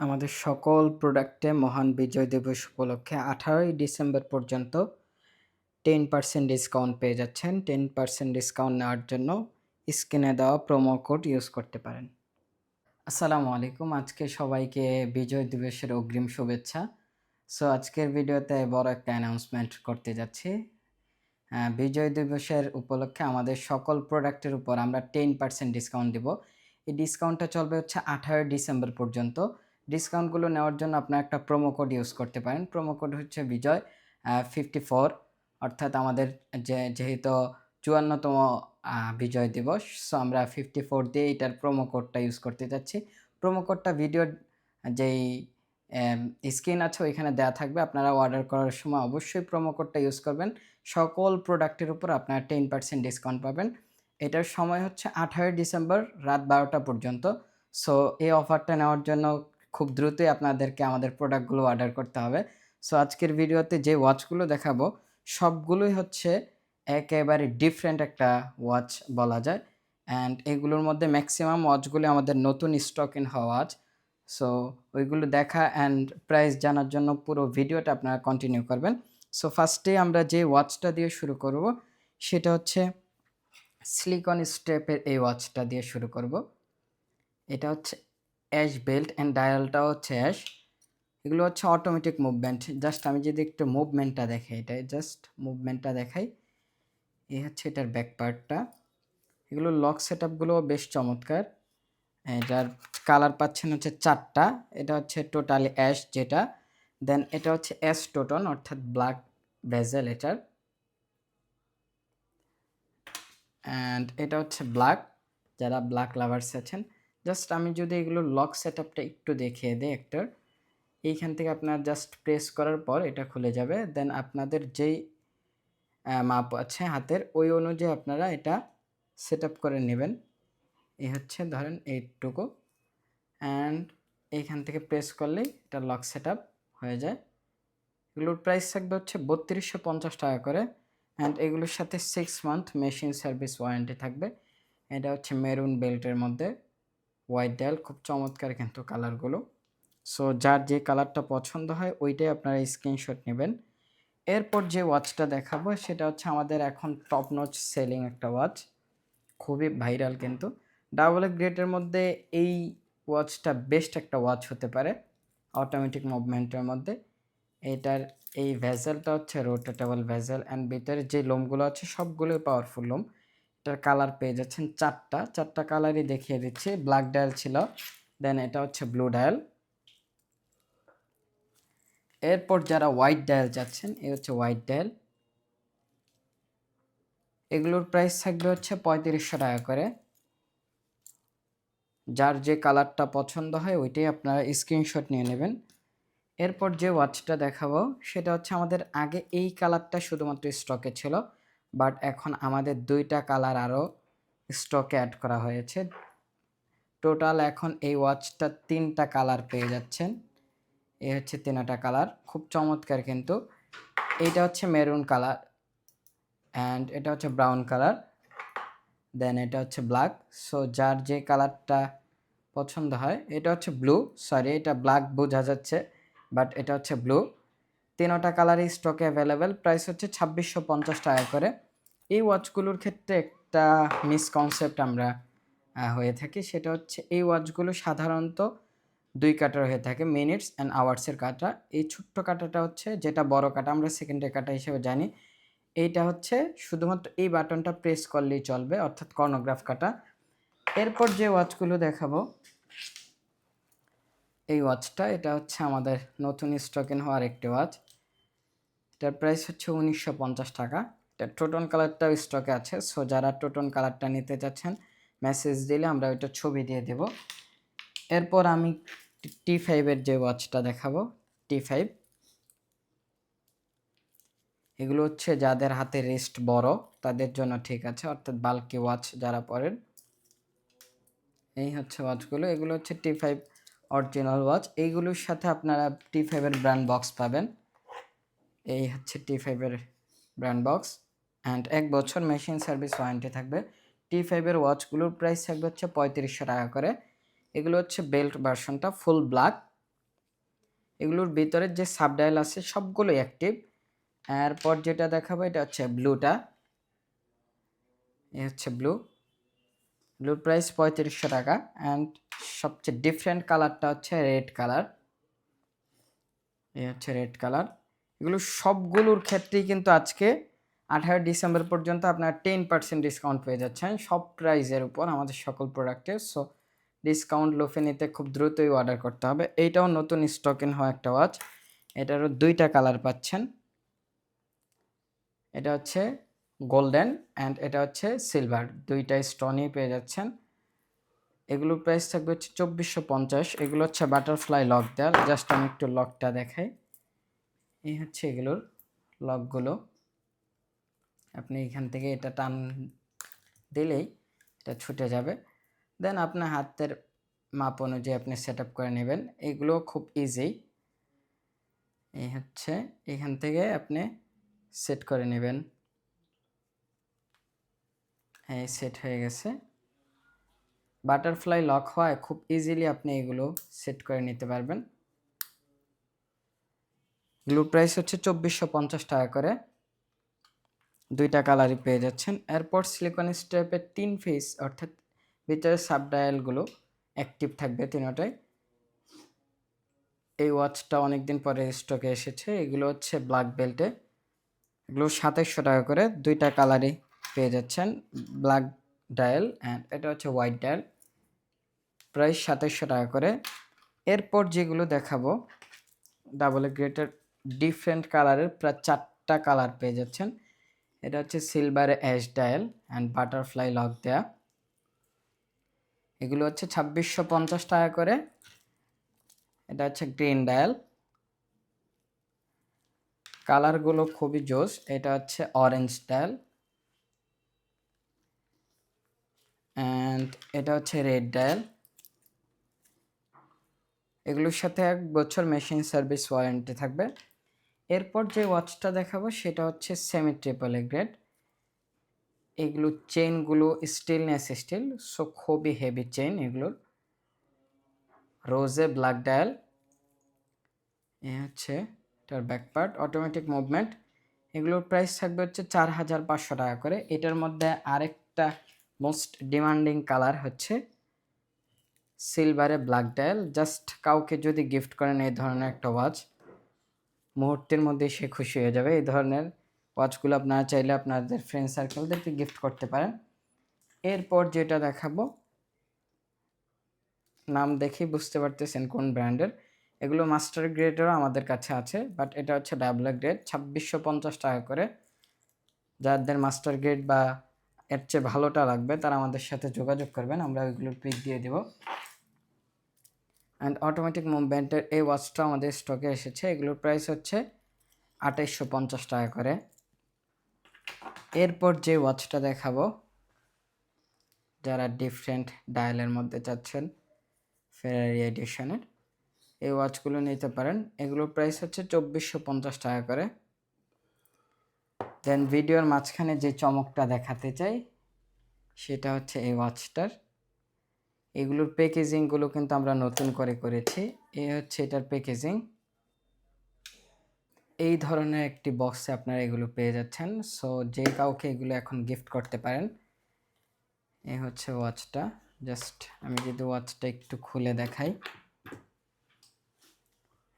আমাদের সকল প্রোডাক্টে মহান বিজয় দিবস উপলক্ষে আঠারোই ডিসেম্বর পর্যন্ত টেন পার্সেন্ট ডিসকাউন্ট পেয়ে যাচ্ছেন। টেন পার্সেন্ট ডিসকাউন্ট নেওয়ার জন্য স্ক্রিনে দেওয়া প্রোমো কোড ইউজ করতে পারেন। আসসালামু আলাইকুম। আজকে সবাইকে বিজয় দিবসের অগ্রিম শুভেচ্ছা। সো আজকের ভিডিওতে বড় একটা অ্যানাউন্সমেন্ট করতে যাচ্ছি। বিজয় দিবসের উপলক্ষে আমাদের সকল প্রোডাক্টের উপর আমরা টেন পার্সেন্ট ডিসকাউন্ট দিব। এই ডিসকাউন্টটা চলবে হচ্ছে আঠারোই ডিসেম্বর পর্যন্ত। ডিসকাউন্টগুলো নেওয়ার জন্য আপনার একটা প্রোমো কোড ইউজ করতে পারেন। প্রোমো কোড হচ্ছে বিজয় ফিফটি ফোর অর্থাৎ আমাদের যে, যেহেতু চুয়ান্নতম বিজয় দিবস সো আমরা ফিফটি ফোর দিয়ে এটার প্রোমো কোডটা ইউজ করতে যাচ্ছি। প্রোমো কোডটা ভিডিওর যেই স্ক্রিন আছে, ওইখানে দেওয়া থাকবে। আপনারা অর্ডার করার সময় অবশ্যই প্রোমো কোডটা ইউজ করবেন। সকল প্রোডাক্টের উপর আপনারা টেন পার্সেন্ট ডিসকাউন্ট পাবেন। এটার সময় হচ্ছে আঠারোই ডিসেম্বর রাত বারোটা পর্যন্ত। সো এই অফারটা নেওয়ার জন্য খুব দ্রুতই আপনাদেরকে আমাদের প্রোডাক্টগুলো অর্ডার করতে হবে। সো আজকের ভিডিওতে যে ওয়াচগুলো দেখাবো, সবগুলোই হচ্ছে একেবারে ডিফারেন্ট একটা ওয়াচ বলা যায়। অ্যান্ড এগুলোর মধ্যে ম্যাক্সিমাম ওয়াচগুলি আমাদের নতুন স্টক ইন হওয়া ওয়াচ সো ওইগুলো দেখা অ্যান্ড প্রাইস জানার জন্য পুরো ভিডিওটা আপনারা কন্টিনিউ করবেন। সো ফার্স্টে আমরা যে ওয়াচটা দিয়ে শুরু করব, সেটা হচ্ছে স্লিকন স্টেপের এই ওয়াচটা দিয়ে শুরু করব। এটা হচ্ছে অ্যাশ বেল্ট অ্যান্ড ডায়ালটাও হচ্ছে অ্যাশ। এগুলো হচ্ছে অটোমেটিক মুভমেন্ট জাস্ট আমি যদি একটু মুভমেন্টটা দেখাই এটা জাস্ট মুভমেন্টটা দেখাই। এই হচ্ছে এটার ব্যাক পার্টটা এগুলো লক সেট বেশ চমৎকার। এটার কালার পাচ্ছেন হচ্ছে চারটা। এটা হচ্ছে টোটালি অ্যাশ যেটা। দেন এটা হচ্ছে অ্যাশ টোটন অর্থাৎ ব্ল্যাক ভেজেল এটার। অ্যান্ড এটা হচ্ছে ব্ল্যাক যারা ব্ল্যাক লাভার্স আছেন জাস্ট আমি যদি এগুলো লক সেট আপটা একটু দেখিয়ে দিই একটার এইখান থেকে আপনার জাস্ট প্রেস করার পর এটা খুলে যাবে। দেন আপনাদের যেই মাপ আছে হাতের, ওই অনুযায়ী আপনারা এটা সেট করে নেবেন। এই হচ্ছে ধরেন এইটুকু। অ্যান্ড এইখান থেকে প্রেস করলেই এটা লক সেট হয়ে যায়। এগুলোর প্রাইস থাকবে হচ্ছে বত্রিশশো পঞ্চাশ টাকা করে। অ্যান্ড এগুলোর সাথে six month machine service warranty থাকবে। এটা হচ্ছে মেরুন বেল্টের মধ্যে। হোয়াইট ডাল খুব চমৎকার কিন্তু কালারগুলো। সো যার যে কালারটা পছন্দ হয়, ওইটাই আপনারা স্ক্রিনশট নেবেন। এরপর যে ওয়াচটা দেখাবো, সেটা হচ্ছে আমাদের এখন টপ নচ সেলিং একটা ওয়াচ খুবই ভাইরাল কিন্তু। ডাবল গ্রেটের মধ্যে এই ওয়াচটা বেস্ট একটা ওয়াচ হতে পারে অটোমেটিক মুভমেন্টের মধ্যে। এটার এই ভেজেলটা হচ্ছে রোটেটেবল ভেজেল অ্যান্ড ভিতরে যে লোমগুলো আছে, সবগুলোই পাওয়ারফুল লোম। কালার পেয়ে যাচ্ছেন চারটা। চারটা কালারই দেখিয়ে দিচ্ছি। ব্ল্যাক ডায়াল ছিল দেন এটা হচ্ছে ব্লু ডায়াল এরপর যারা হোয়াইট ডায়াল যাচ্ছেন এই হচ্ছে হোয়াইট ডায়াল এগুলোর প্রাইস থাকবে হচ্ছে পঁয়ত্রিশশো টাকা করে। যার যে কালারটা পছন্দ হয়, ওইটাই আপনারা স্ক্রিনশট নিয়ে নেবেন। এরপর যে ওয়াচটা দেখাবো, সেটা হচ্ছে আমাদের আগে এই কালারটা শুধুমাত্র স্টকে ছিল। বাট এখন আমাদের দুইটা কালার আরও স্টকে অ্যাড করা হয়েছে। টোটাল এখন এই ওয়াচটা তিনটা কালার পেয়ে যাচ্ছেন। এই হচ্ছে তিনটা কালার, খুব চমৎকার কিন্তু। এইটা হচ্ছে মেরুন কালার অ্যান্ড এটা হচ্ছে ব্রাউন কালার দেন এটা হচ্ছে ব্ল্যাক সো যার যে কালারটা পছন্দ হয়, এটা হচ্ছে ব্লু সরি এটা ব্ল্যাক বোঝা যাচ্ছে বাট এটা হচ্ছে ব্লু তিনোটা কালারই স্টকে অ্যাভেলেবেল প্রাইস হচ্ছে ছাব্বিশশো পঞ্চাশ টাকা করে। এই ওয়াচগুলোর ক্ষেত্রে একটা মিসকনসেপ্ট আমরা হয়ে থাকি। সেটা হচ্ছে এই ওয়াচগুলো সাধারণত দুই কাটার হয়ে থাকে মিনিটস অ্যান্ড আওয়ার্সের কাটা। এই ছোট্ট কাটাটা হচ্ছে, যেটা বড় কাটা, আমরা সেকেন্ডের কাটা হিসেবে জানি। এইটা হচ্ছে শুধুমাত্র এই বাটনটা প্রেস করলেই চলবে, অর্থাৎ কর্নোগ্রাফ কাটা। এরপর যে ওয়াচগুলো দেখাবো, এই ওয়াচটা, এটা হচ্ছে আমাদের নতুন স্টকেন হওয়ার একটি ওয়াচ। এটার প্রাইস হচ্ছে উনিশশো পঞ্চাশ টাকা। এটা টোটন কালারটাও স্টকে আছে। সো যারা টোটন কালারটা নিতে চাচ্ছেন মেসেজ দিলে আমরা ওইটা ছবি দিয়ে দেব। এরপর আমি টি ফাইভের যে ওয়াচটা দেখাবো টি ফাইভ এগুলো হচ্ছে যাদের হাতে রেস্ট বড়, তাদের জন্য ঠিক আছে, অর্থাৎ বাল্কি ওয়াচ যারা পরেন। এই হচ্ছে ওয়াচগুলো এগুলো হচ্ছে টি ফাইভ অরিজিনাল ওয়াচ এইগুলোর সাথে আপনারা টি ফাইভের ব্র্যান্ড বক্স পাবেন। এই হচ্ছে টি ফাইভের ব্র্যান্ড বক্স অ্যান্ড এক বছর মেশিন সার্ভিস ওয়ারেন্টি থাকবে। টি ফাইভের ওয়াচগুলোর প্রাইস থাকবে হচ্ছে পঁয়ত্রিশশো টাকা করে। এগুলো হচ্ছে বেল্ট ভার্সনটা ফুল ব্ল্যাক এগুলোর ভিতরে যে সাবডায়াল আছে সবগুলোই অ্যাক্টিভ এরপর যেটা দেখাবো এটা হচ্ছে ব্লুটা এ হচ্ছে ব্লু ব্লুর প্রাইস পঁয়ত্রিশশো টাকা। অ্যান্ড সবচেয়ে ডিফারেন্ট কালারটা হচ্ছে রেড কালার এই হচ্ছে রেড কালার এগুলো সবগুলোর ক্ষেত্রেই কিন্তু আজকে আঠারো ডিসেম্বর পর্যন্ত আপনার টেন পার্সেন্ট ডিসকাউন্ট পেয়ে যাচ্ছেন সব প্রাইজের উপর আমাদের সকল প্রোডাক্টে সো ডিসকাউন্ট লোফে নিতে খুব দ্রুতই অর্ডার করতে হবে। এইটাও নতুন স্টক হওয়া একটা ওয়াচ এটারও দুইটা কালার পাচ্ছেন। এটা হচ্ছে গোল্ডেন অ্যান্ড এটা হচ্ছে সিলভার দুইটা স্টোনই পেয়ে যাচ্ছেন। এগুলোর প্রাইস থাকবে হচ্ছে চব্বিশশো পঞ্চাশ। এগুলো হচ্ছে বাটারফ্লাই লক দেওয়াল জাস্ট আমি একটু লকটা দেখাই। এই হচ্ছে এগুলোর লকগুলো আপনি এখান থেকে এটা টান দিলেই এটা ছুটে যাবে। দেন আপনার হাতের মাপ অনুযায়ী আপনি সেট করে নেবেন। এগুলো খুব ইজি এই হচ্ছে, এখান থেকে আপনি সেট করে নেবেন। হ্যাঁ সেট হয়ে গেছে। বাটারফ্লাই লক হওয়ায় খুব ইজিলি আপনি এগুলো সেট করে নিতে পারবেন। গ্লু প্রাইস হচ্ছে চব্বিশশো টাকা করে। দুইটা কালারই পেয়ে যাচ্ছেন। এরপর সিলিকন স্টেপের তিন ফেস অর্থাৎ ভিতরে সাবডায়ালগুলো অ্যাক্টিভ থাকবে তিনটাই এই ওয়াচটা অনেক দিন পরে স্টকে এসেছে। এগুলো হচ্ছে ব্ল্যাক বেল্টে এগুলো সাতাইশশো টাকা করে দুইটা কালারই পেয়ে যাচ্ছেন ব্ল্যাক ডায়াল অ্যান্ড এটা হচ্ছে হোয়াইট ডায়াল প্রায় সাতাইশশো টাকা করে। এরপর যেগুলো দেখাবো ডাবল গ্রেটের ডিফারেন্ট কালারের প্রায় চারটা কালার পেয়ে যাচ্ছেন। এটা হচ্ছে silver ash dial and butterfly lock দেয়া। এগুলো হচ্ছে ছাব্বিশশো পঞ্চাশ টাকা করে। এটা হচ্ছে গ্রিন ডায়াল কালারগুলো খুবই জোস। এটা হচ্ছে অরেঞ্জ ডায়াল অ্যান্ড এটা হচ্ছে রেড ডায়াল এগুলোর সাথে এক বছর মেশিন সার্ভিস ওয়ারেন্টি থাকবে। এরপর যে ওয়াচটা দেখাবো সেটা হচ্ছে সেমি ট্রিপল গ্রেড এগুলো চেনগুলো স্টিলনেস স্টিল সো খুবই হেভি চেন এগুলোর। রোজে ব্ল্যাক ডায়াল এ হচ্ছে এটার ব্যাক পার্ট অটোমেটিক মুভমেন্ট এগুলোর প্রাইস থাকবে হচ্ছে চার হাজার পাঁচশো টাকা করে। এটার মধ্যে আরেকটা মোস্ট ডিমান্ডিং কালার হচ্ছে সিলভারে ব্ল্যাক ডায়াল জাস্ট কাউকে যদি গিফট করেন এই ধরনের একটা ওয়াচ মুহূর্তের মধ্যে সে খুশি হয়ে যাবে। এই ধরনের ওয়াচগুলো আপনারা চাইলে আপনাদের ফ্রেন্ড সার্কেলদেরকে গিফট করতে পারেন। এরপর যেটা দেখাবো, নাম দেখেই বুঝতে পারতেছেন কোন ব্র্যান্ডের এগুলো মাস্টার গ্রেডেরও আমাদের কাছে আছে বাট এটা হচ্ছে ডাবল গ্রেড ছাব্বিশশো পঞ্চাশ টাকা করে। যাদের মাস্টার গ্রেড বা এর চেয়ে ভালোটা লাগবে, তারা আমাদের সাথে যোগাযোগ করবেন, আমরা ওইগুলোর পিক দিয়ে দেব। অ্যান্ড অটোমেটিক মুভমেন্টের এই ওয়াচটা আমাদের স্টকে এসেছে। এগুলোর প্রাইস হচ্ছে আঠাইশশো পঞ্চাশ টাকা করে। এরপর যে ওয়াচটা দেখাবো, যারা ডিফারেন্ট ডায়ালের মধ্যে চাচ্ছেন ফেরারি এডিশনের এই ওয়াচগুলো নিতে পারেন। এগুলোর প্রাইস হচ্ছে চব্বিশশো পঞ্চাশ টাকা করে। দেন ভিডিওর মাঝখানে যে চমকটা দেখাতে চাই, সেটা হচ্ছে এই ওয়াচটার এগুলোর প্যাকেজিংগুলো কিন্তু আমরা নতুন করে করেছি। এ হচ্ছে এটার প্যাকেজিং এই ধরনের একটি বক্সে আপনারা এগুলো পেয়ে যাচ্ছেন। সো যে কাউকে এগুলো এখন গিফট করতে পারেন, এ হচ্ছে ওয়াচটা জাস্ট আমি যদি ওয়াচটা একটু খুলে দেখাই।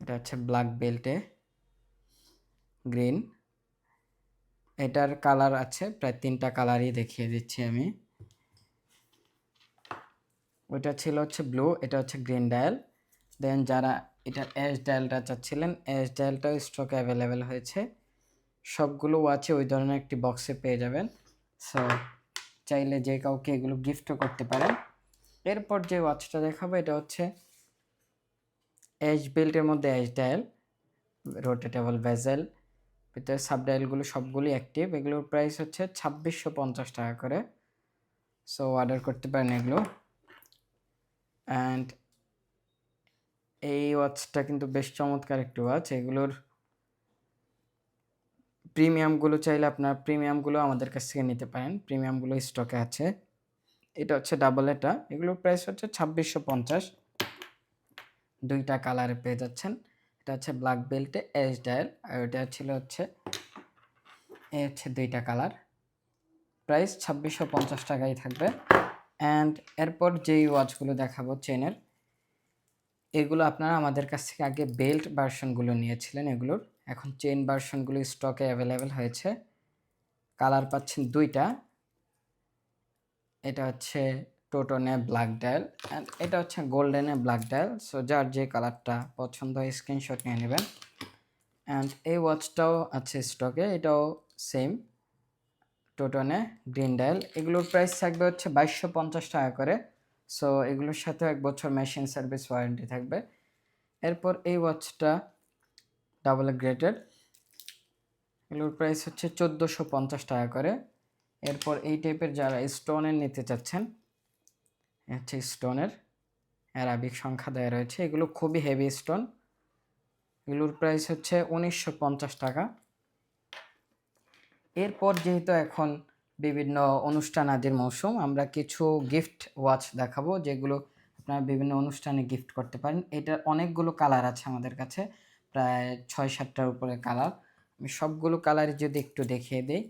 এটা হচ্ছে ব্ল্যাক বেল্টে গ্রিন এটার কালার আছে, প্রায় তিনটা কালারই দেখিয়ে দিচ্ছি আমি। ওইটা ছিল হচ্ছে ব্লু এটা হচ্ছে গ্রিন ডায়াল দেন যারা এটার এস ডায়ালটা চাচ্ছিলেন এস ডায়ালটাও স্টক অ্যাভেলেবেল হয়েছে। সবগুলো ওয়াচে ওই ধরনের একটি বক্সে পেয়ে যাবেন। সো চাইলে যে কাউকে এগুলো গিফটও করতে পারেন। এরপর যে ওয়াচটা দেখাবো, এটা হচ্ছে এজ বেল্টের মধ্যে এজ ডায়াল রোটেটেবল ভেজেল ভিতরে সাবডাইলগুলো সবগুলি অ্যাক্টিভ এগুলোর প্রাইস হচ্ছে ছাব্বিশশো পঞ্চাশ টাকা করে। সো অর্ডার করতে পারেন এগুলো। অ্যান্ড এই ওয়াচটা কিন্তু বেশ চমৎকার একটি ওয়াচ এগুলোর প্রিমিয়ামগুলো চাইলে আপনার প্রিমিয়ামগুলো আমাদের কাছ থেকে নিতে পারেন। প্রিমিয়ামগুলো স্টকে আছে। এটা হচ্ছে ডাবল এটা। এগুলোর প্রাইস হচ্ছে ছাব্বিশশো পঞ্চাশ। দুইটা কালারে পেয়ে যাচ্ছেন। এটা হচ্ছে ব্ল্যাক বেল্টে এস ডায়াল আর ওটা ছিল হচ্ছে, এ হচ্ছে দুইটা কালার প্রাইস ছাব্বিশশো পঞ্চাশ টাকাই থাকবে। অ্যান্ড এরপর যেই ওয়াচগুলো দেখাবো চেনের এগুলো আপনারা আমাদের কাছ থেকে আগে বেল্ট ভার্সনগুলো নিয়েছিলেন এগুলোর। এখন চেন ভার্সনগুলো স্টকে অ্যাভেলেবেল হয়েছে। কালার পাচ্ছেন দুইটা। এটা হচ্ছে টোটনে ব্ল্যাক ডায়াল অ্যান্ড এটা হচ্ছে গোল্ডেনে ব্ল্যাক ডায়াল সো যার যে কালারটা পছন্দ হয় স্ক্রিনশট নিয়ে নেবেন। অ্যান্ড এই ওয়াচটাও আছে স্টকে এটাও সেম টোটনে, গ্রিন ডায়াল, এগুলোর প্রাইস থাকবে হচ্ছে বাইশশো পঞ্চাশ টাকা করে। সো এগুলোর সাথে এক বছর মেশিন সার্ভিস ওয়ারেন্টি থাকবে। এরপর এই ওয়াচটা ডাবল গ্রেটেড এগুলোর প্রাইস হচ্ছে চোদ্দোশো পঞ্চাশ টাকা করে। এরপর এই টাইপের যারা স্টোনের নিতে চাচ্ছেন হচ্ছে স্টোনের অ্যারাবিক সংখ্যা দেওয়া রয়েছে, এগুলো খুবই হেভি স্টোন এগুলোর প্রাইস হচ্ছে উনিশশো পঞ্চাশ টাকা। এরপর যেহেতু এখন বিভিন্ন অনুষ্ঠান আদির মৌসুম, আমরা কিছু গিফট ওয়াচ দেখাবো যেগুলো আপনারা বিভিন্ন অনুষ্ঠানে গিফট করতে পারেন। এটার অনেকগুলো কালার আছে আমাদের কাছে, প্রায় ছয় সাতটার উপরে কালার আমি সবগুলো কালার যদি একটু দেখিয়ে দিই,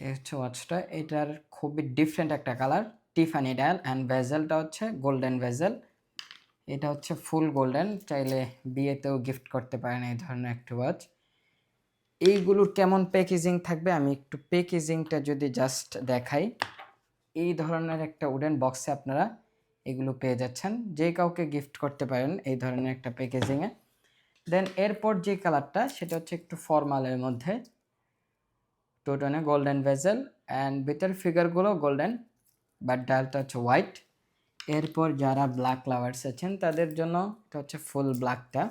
এই হচ্ছে ওয়াচটা এটার খুবই ডিফারেন্ট একটা কালার টিফানি ডায়াল অ্যান্ড ভেজেলটা হচ্ছে গোল্ডেন ভেজেল এটা হচ্ছে ফুল গোল্ডেন চাইলে বিয়েতেও গিফট করতে পারেন এই ধরনের একটা ওয়াচ এইগুলোর কেমন প্যাকেজিং থাকবে? আমি একটু প্যাকেজিংটা যদি জাস্ট দেখাই। এই ধরনের একটা উডেন বক্সে আপনারা এগুলো পেয়ে যাচ্ছেন। যে কাউকে গিফট করতে পারেন এই ধরনের একটা প্যাকেজিংয়ে দেন এরপর যে কালারটা সেটা হচ্ছে একটু ফর্মালের মধ্যে। টোটনে গোল্ডেন ভেজেল অ্যান্ড ভিতর ফিগারগুলো গোল্ডেন বাট ডালটা হচ্ছে হোয়াইট এরপর যারা ব্ল্যাক লাভার্স আছেন, তাদের জন্য এটা হচ্ছে ফুল ব্ল্যাকটা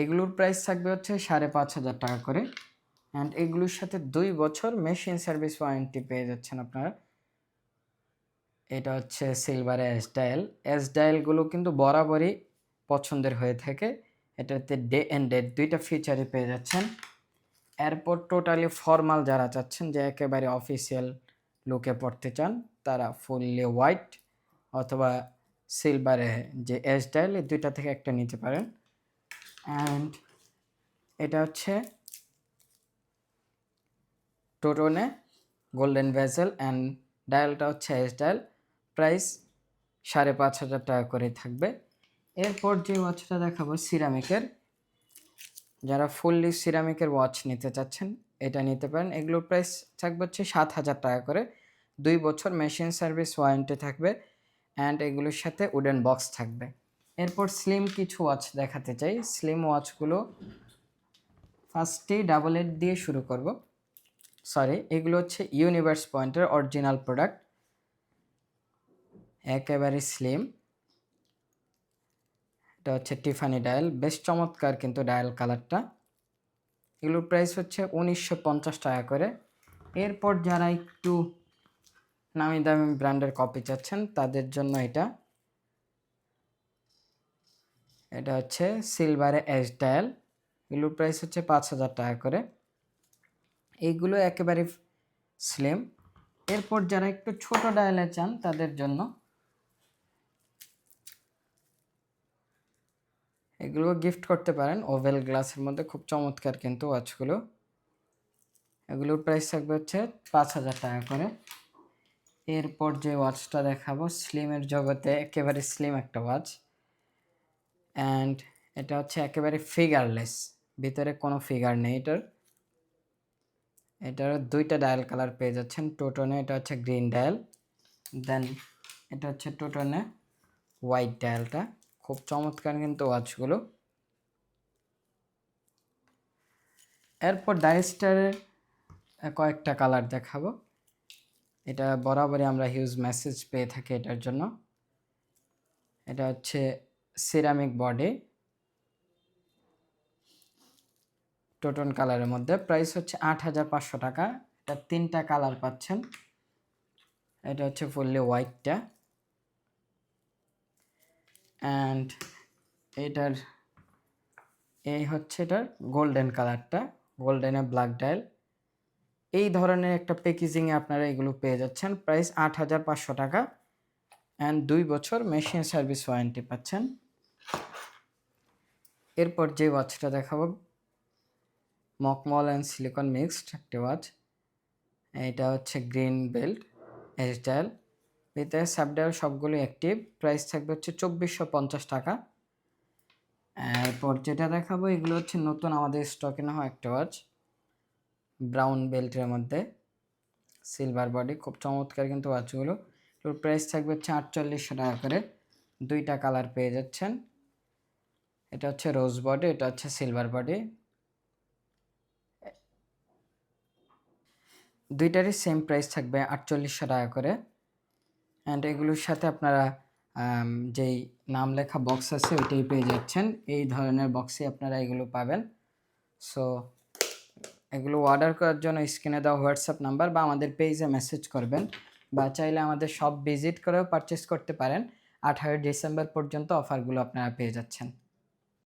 এগুলোর প্রাইস থাকবে হচ্ছে সাড়ে পাঁচ হাজার টাকা করে। অ্যান্ড এগুলোর সাথে দুই বছর মেশিন সার্ভিস ওয়ারেন্টি পেয়ে যাচ্ছেন আপনারা। এটা হচ্ছে সিলভারে এস ডায়াল এস ডায়ালগুলো কিন্তু বরাবরই পছন্দের হয়ে থাকে। এটাতে ডে অ্যান্ড ডেট দুইটা ফিচারই পেয়ে যাচ্ছেন। এরপর টোটালি ফর্মাল যারা চাচ্ছেন যে একেবারে অফিসিয়াল লুকে পড়তে চান, তারা ফুললি হোয়াইট অথবা সিলভারে যে এস ডায়াল এই দুইটা থেকে একটা নিতে পারেন। অ্যান্ড এটা হচ্ছে টোটনে গোল্ডেন ভেসেল অ্যান্ড ডায়ালটা হচ্ছে এস ডায়াল প্রাইস সাড়ে পাঁচ হাজার টাকা করে থাকবে। এরপর যে ওয়াচটা দেখাবো সিরামিকের যারা ফুললি সিরামিকের ওয়াচ নিতে চাচ্ছেন, এটা নিতে পারেন। এগুলোর প্রাইস থাকবে হচ্ছে সাত হাজার টাকা করে। দুই বছর মেশিন সার্ভিস ওয়ারেন্টি থাকবে। অ্যান্ড এগুলোর সাথে উডেন বক্স থাকবে। এরপর স্লিম কিছু ওয়াচ দেখাতে চাই। স্লিম ওয়াচগুলো ফার্স্টেই ডাবল এড দিয়ে শুরু করব। সরি এগুলো হচ্ছে ইউনিভার্স পয়েন্টের অরিজিনাল প্রোডাক্ট একেবারে স্লিম এটা হচ্ছে টিফানি ডায়াল বেশ চমৎকার কিন্তু ডায়াল কালারটা এগুলোর প্রাইস হচ্ছে উনিশশো পঞ্চাশ টাকা করে। এরপর যারা একটু নামি দামি ব্র্যান্ডের কপি চাচ্ছেন, তাদের জন্য এটা। এটা হচ্ছে সিলভারে এস ডায়াল এগুলোর প্রাইস হচ্ছে পাঁচ হাজার টাকা করে। এইগুলো একেবারে স্লিম এরপর যারা একটু ছোট ডায়ালে চান, তাদের জন্য এগুলো গিফট করতে পারেন। ওভেল গ্লাসের মধ্যে খুব চমৎকার কিন্তু ওয়াচগুলো এগুলোর প্রাইস থাকবে হচ্ছে পাঁচ হাজার টাকা করে। এরপর যে ওয়াচটা দেখাবো স্লিমের জগতে একেবারে স্লিম একটা ওয়াচ অ্যান্ড এটা হচ্ছে একেবারে ফিগারলেস ভিতরে কোনো ফিগার নেই এটার। এটার দুইটা ডায়াল কালার পেয়ে যাচ্ছেন টোটনে এটা হচ্ছে গ্রিন ডায়াল দেন এটা হচ্ছে টোটনে হোয়াইট ডায়ালটা খুব চমৎকার কিন্তু ওয়াচগুলো এরপর ডাইস্টারের কয়েকটা কালার দেখাবো। এটা বরাবরই আমরা হিউজ মেসেজ পেয়ে থাকি এটার জন্য। এটা হচ্ছে সিরামিক বডি টোটন কালারের মধ্যে। প্রাইস হচ্ছে আট হাজার পাঁচশো টাকা। এটা তিনটা কালার পাচ্ছেন। এটা হচ্ছে ফুললি হোয়াইটটা অ্যান্ড এটার, এই হচ্ছে এটার গোল্ডেন কালারটা গোল্ডেনে ব্ল্যাক ডায়াল এই ধরনের একটা প্যাকেজিংয়ে আপনারা এগুলো পেয়ে যাচ্ছেন। প্রাইস আট হাজার পাঁচশো টাকা। অ্যান্ড দুই বছর মেশিন সার্ভিস ওয়ারেন্টি পাচ্ছেন। এরপর যে ওয়াচটা দেখাবো, মকমল অ্যান্ড সিলিকন মিক্সড একটি ওয়াচ। এটা হচ্ছে গ্রিন বেল্ট এস ডায়াল ভিতরে সাবডায়াল সবগুলো অ্যাক্টিভ প্রাইস থাকবে হচ্ছে চব্বিশশো পঞ্চাশ টাকা। এরপর যেটা দেখাবো, এগুলো হচ্ছে নতুন আমাদের স্টকে নেওয়া একটা ওয়াচ ব্রাউন বেল্টের মধ্যে। সিলভার বডি খুব চমৎকার কিন্তু ওয়াচগুলো। প্রাইস থাকবে হচ্ছে আটচল্লিশশো টাকা করে। দুইটা কালার পেয়ে যাচ্ছেন। এটা হচ্ছে রোজ বডি এটা হচ্ছে সিলভার বডি দুইটারই সেম প্রাইস থাকবে আটচল্লিশশো টাকা করে। অ্যান্ড এগুলোর সাথে আপনারা যেই নাম লেখা বক্স আছে, ওইটাই পেয়ে যাচ্ছেন। এই ধরনের বক্সে আপনারা এগুলো পাবেন। সো এগুলো অর্ডার করার জন্য স্ক্রিনে দেওয়া হোয়াটসঅ্যাপ নাম্বার বা আমাদের পেজে মেসেজ করবেন। বা চাইলে আমাদের সব ভিজিট করেও পারচেস করতে পারেন। আঠারোই ডিসেম্বর পর্যন্ত অফারগুলো আপনারা পেয়ে যাচ্ছেন।